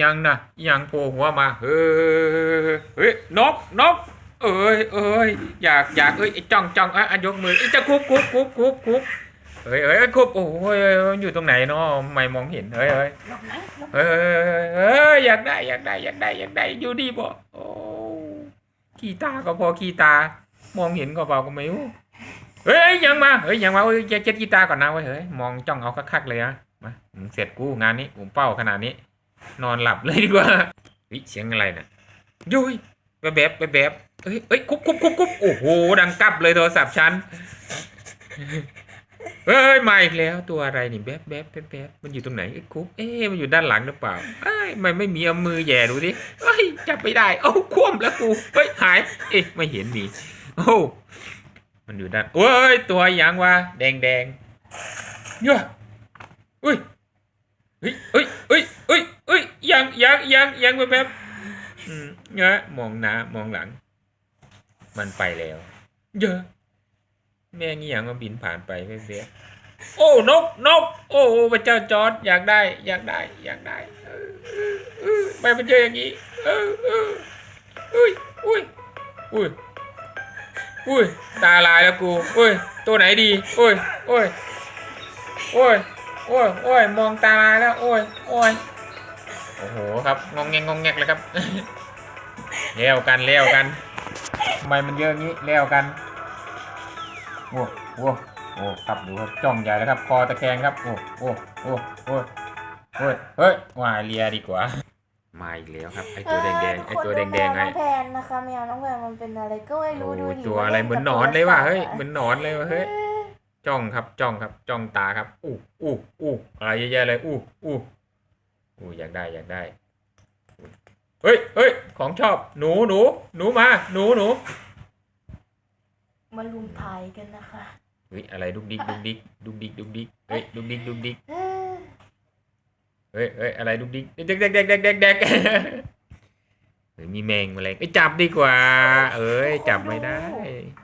ยังนะยังโผล่หัวมาเฮ้ยเฮ้ยนกนกเอ้ยเอ้ยอยากอยากเอ้ยจ้องจ้องอะยกมือไอ้จะคุบคุบคุบคุบคุบเฮ้ยเฮ้ยคุบโอ้ยอยู่ตรงไหนเนาะไม่มองเห็นเฮ้ยเฮ้ยเฮ้ยเฮ้ยอยากได้อยากได้อยากได้อยากได้อยู่ดีบ่โอ้ขี้ตาก็พอขี้ตามองเห็นก็เปล่าก็ไม่รู้เฮ้ยยังมาเฮ้ยยังมาเฮ้ยเจ็ดเจ็ดกีตาก่อนนะเว้ยเฮ้ยมองจ้องเอาคักๆเลยนะมาเสร็จกูงานนี้ผมเป้าขนาดนี้ นอนหลับเลยดีกว่าวิเสียงอะไรน่ะยุยแบบแบบแบบแบบเฮ้ยเฮ้ยคุบคุบคุบคุบโอ้โหดังกับเลยโทรศัพท์ฉันเฮ้ยมาอีกแล้วตัวอะไรนี่แบบแบบแบบแบบมันอยู่ตรงไหนไอ้คุบเอ๊ะมันอยู่ด้านหลังหรือเปล่าเอ้ยมันไม่มีเอามือแย่ดูดิเฮ้ยจับไม่ได้เอ้าคว่ำแล้วกูเฮ้ยหาย เอ๊ะไม่เห็นมีโอ้มันอยู่ด้านโอ้ยตัวยังวะแดงแดงเยอะอุ้ยเฮ้ยเฮ้ยเยังยังยังยังแบบแบบเงี้ยมองหน้ามองหลัง มันไปแล้วเยอะแม่งี้อย่างมาบินผ่านไปเฟี้ยโอ้นกนก โอ้พระเจ้าจอร์ดอยากได้ อยากได้ อยากได้ไปมันเจออย่างนี้เออเอออุ้ยอุ้ยอุ้ยอุ้ยตาลายแล้วกูอุ้ยตัวไหนดีอุ้ยอุ้ยอุ้ยอุ้ยอุ้ยมองตาลายแล้วอุ้ยอุ้ย โอ้โหครับงองแงงงองแงกเลยครับเลี้ยวกันเลี้ยวกันทำไมมันเยอะงี้เลี้ยวกันโอ้โอ้โอ้ครับดูครับจ้องใหญ่แล้วครับคอตะแคงครับโอ้โอ้โอ้โอ้โอ้ยเฮ้ยว่าเลียดีกว่ามาอีกแล้วครับไอตัวแดงๆไอตัวแดงๆไงน้องแพนนะคะแมวน้องแพนมันเป็นอะไรก็ไม่รู้โอ้ดูยดิตัวอะไรเหมือนหนอนเลยว่ะเฮ้ยเหมือนหนอนเลยว่ะเฮ้ยจ้องครับจ้องครับจ้องตาครับอู้อู้อู้อะไรเยอะแยะเลยอู้อู้ อู้อยากได้อยากได้ เฮ้ยเฮ้ยของชอบ หนูหนูหนูมา หนูหนูมาลุมถ่ายกันนะคะเฮ้ยอะไรดุกดิกดุกดิกดุกดิกดุกดิกเฮ้ยดุกดิกดุกดิกเออเฮ้ยเฮ้ยอะไรดุกดิกเด็กเด็กเด็กเด็กเด็กเด็กเฮ้ยมีแมงแมลงไอ้ยจับดีกว่า เอ้ยจับไม่ได้โ